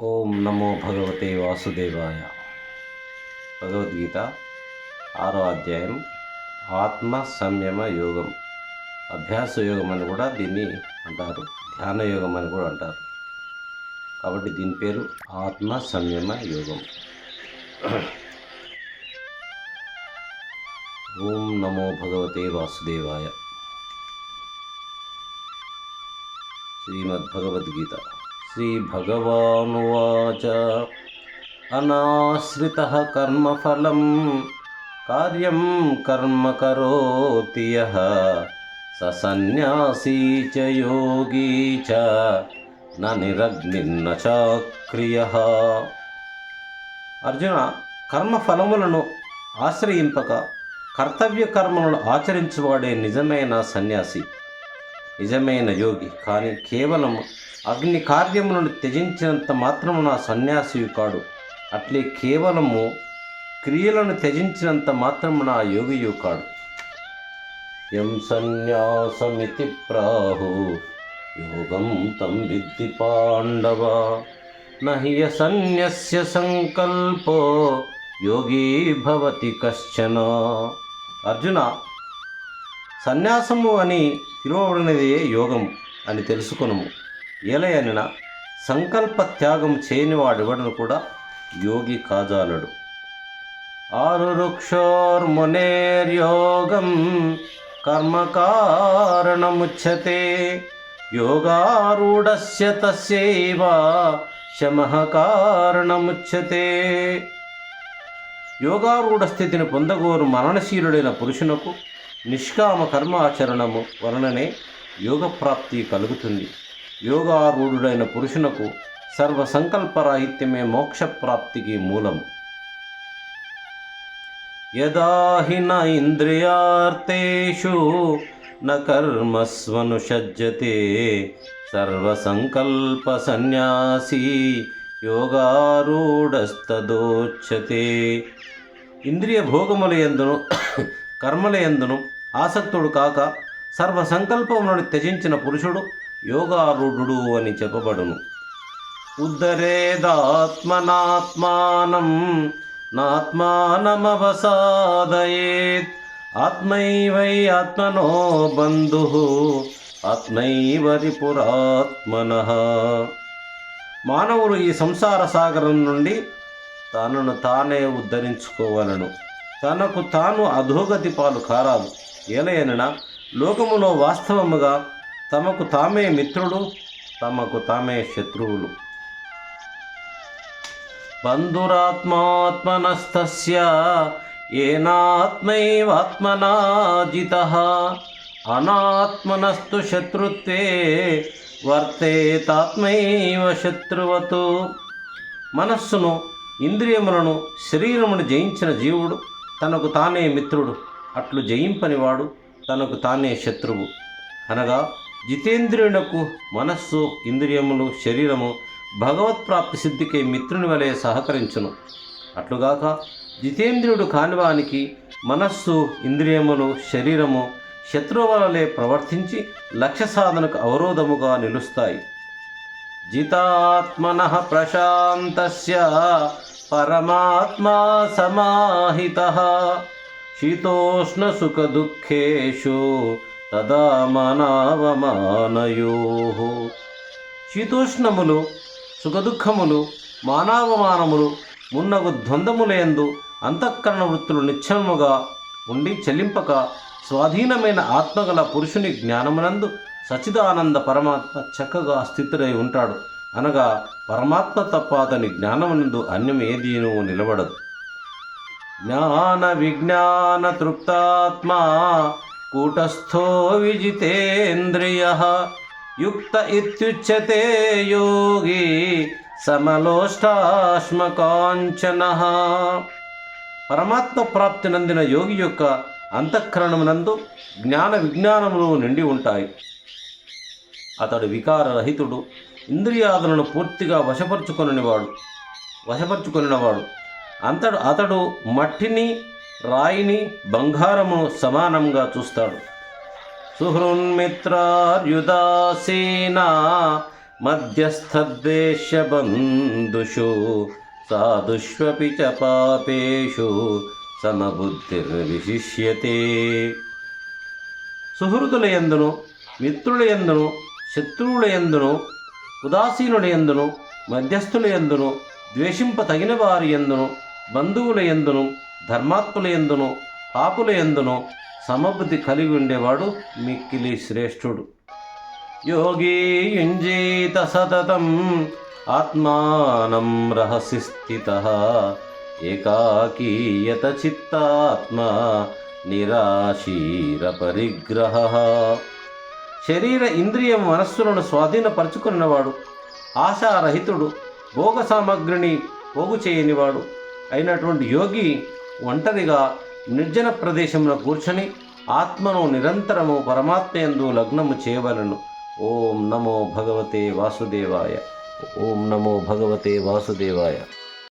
ఓం నమో భగవతే వాసుదేవాయ. భగవద్గీత ఆరో అధ్యాయం ఆత్మ సంయమ యోగం. అభ్యాస యోగం అని కూడా దీన్ని అంటారు. ధ్యాన యోగం అని కూడా అంటారు. కాబట్టి దీని పేరు ఆత్మ సంయమ యోగం. ఓం నమో భగవతే వాసుదేవాయ. శ్రీమద్భగవద్గీత. శ్రీభగవానువాచ అనాశ్రిత కర్మఫలం కార్యం కర్మ కరోతి స సన్యాసీ చ యోగీ చ న నిరగ్నిన్న అర్జున కర్మఫలములను ఆశ్రయింపక కర్తవ్య కర్మలను ఆచరించువాడే నిజమైన సన్యాసి. నిజమైన యోగి. కానీ కేవలం అగ్ని కార్యములను త్యజించినంత నా సన్యాసియు కాడు. అట్లే కేవలము క్రియలను త్యజించినంత నా యోగియు కాడు. యం సన్యాసమితి ప్రాహు యోగం తం విద్ది పాండవ. నహ్య సన్యస్య సంకల్పో యోగీ భవతి కశ్చన. అర్జున సన్యాసము అని పిలువబడినదే యోగం అని తెలుసుకునము. ఏలయనిన సంకల్ప త్యాగం చేయని వాడివడను కూడా యోగి కాజాలడు. ఆరురుక్షోర్మునేర్యోగం కర్మకారణముచ్యతే యోగారూఢస్య తస్యైవ శమః కారణముచ్యతే యోగారూఢ స్థితిని పొందగోరు మరణశీలుడైన పురుషునకు నిష్కామ కర్మాచరణము వలననే యోగప్రాప్తి కలుగుతుంది. యోగారూఢుడైన పురుషునకు సర్వ సంకల్పరాహిత్యమే మోక్షప్రాప్తికి మూలము. యదా హి న ఇంద్రియార్థేషు న కర్మస్వనుషజ్యతే సర్వసంకల్ప సన్యాసీ యోగారూఢస్తదోచ్యతే ఇంద్రియ భోగముల ఎందును కర్మలయందును ఆసక్తుడు కాక సర్వ సంకల్పములను త్యజించిన పురుషుడు యోగారూఢుడు అని చెప్పబడును. ఉద్ధరేదాత్మనాత్మానం నాత్మానమవసాదయేత్. ఆత్మైవై ఆత్మనో బంధు. ఆత్మైవరి పురాత్మన. మానవుడు ఈ సంసార సాగరం నుండి తనను తానే ఉద్ధరించుకోవలను. తనకు తాను అధోగతి పాలు కారాదు. ఏలయనన లోకములో వాస్తవముగా తమకు తామే మిత్రుడు తమకు తామే శత్రువులు. బంధురాత్మాత్మనస్తస్య ఏనాత్మైవాత్మనాజిత. అనాత్మనస్తు శత్రుత్వే వర్తేతాత్మైవ శత్రువతు. మనస్సును ఇంద్రియములను శరీరమును జయించిన జీవుడు. తనకు తానే మిత్రుడు. అట్లు జయింపనివాడు తనకు తానే శత్రువు. అనగా జితేంద్రియునకు మనస్సు ఇంద్రియములు శరీరము భగవత్ప్రాప్తి సిద్ధికి మిత్రుని వలె సహకరించును. అట్లుగాక జితేంద్రియుడు కానివానికి మనస్సు ఇంద్రియములు శరీరము శత్రువు వలె ప్రవర్తించి లక్ష్య సాధనకు అవరోధముగా నిలుస్తాయి. జితాత్మన ప్రశాంతస్య పరమాత్మా సమాహిత. శీతోష్ణ సుఖ దుఃఖేషు తదా మానవమానయో. శీతోష్ణములు సుఖదుఖములు మానవమానములు మున్నగు ద్వంద్వములందు అంతఃకరణ వృత్తులు నిశ్చలముగా ఉండి చెల్లింపక స్వాధీనమైన ఆత్మగల పురుషుని జ్ఞానమునందు సచిదానంద పరమాత్మ చక్కగా స్థితుడై ఉంటాడు. అనగా పరమాత్మ తప్ప అతని జ్ఞానమునందు అన్యం ఏదీనూ నిలబడదు. జ్ఞాన విజ్ఞాన తృప్తాత్మా కూటస్థో విజితేంద్రియ యుక్త ఇత్యుచ్యతే యోగి సమలోష్టాశ్మకాంచన. పరమాత్మ ప్రాప్తి నందిన యోగి యొక్క అంతఃకరణమునందు జ్ఞాన విజ్ఞానములు నిండి ఉంటాయి. అతడు వికారరహితుడు. ఇంద్రియాదులను పూర్తిగా వశపరుచుకొనివాడు వశపరుచుకొనినవాడు. అంతడు అతడు మట్టిని రాయిని బంగారము సమానంగా చూస్తాడు. సుహృన్మిత్రార్యుదాసీనా మధ్యస్థద్వేషబంధుషు సాధుష్వపి చ పాపేషు సమబుద్ధిర్విశిష్యతే. సుహృదుల ఎందును మిత్రుల ఎందును శత్రువుల ఎందును ఉదాసీనుల ఎందును మధ్యస్థుల ఎందును ద్వేషింప తగిన వారి ఎందును బంధువుల ఎందును ధర్మాత్ముల ఎందును పాపుల ఎందును సమబుద్ధి కలిగి ఉండేవాడు మిక్కిలి శ్రేష్ఠుడు. యోగీ యుంజీత సతతం ఆత్మానం రహసి స్థిత ఏకాకీయత చిత్తాత్మ నిరాశీర పరిగ్రహ. శరీర ఇంద్రియ మనస్సులను స్వాధీనపరుచుకున్నవాడు ఆశారహితుడు భోగ సామగ్రిని పోగు చేయనివాడు అయినటువంటి యోగి ఒంటరిగా నిర్జన ప్రదేశంలో కూర్చొని ఆత్మను నిరంతరము పరమాత్మయందు లగ్నము చేయవలను. ఓం నమో భగవతే వాసుదేవాయ. ఓం నమో భగవతే వాసుదేవాయ.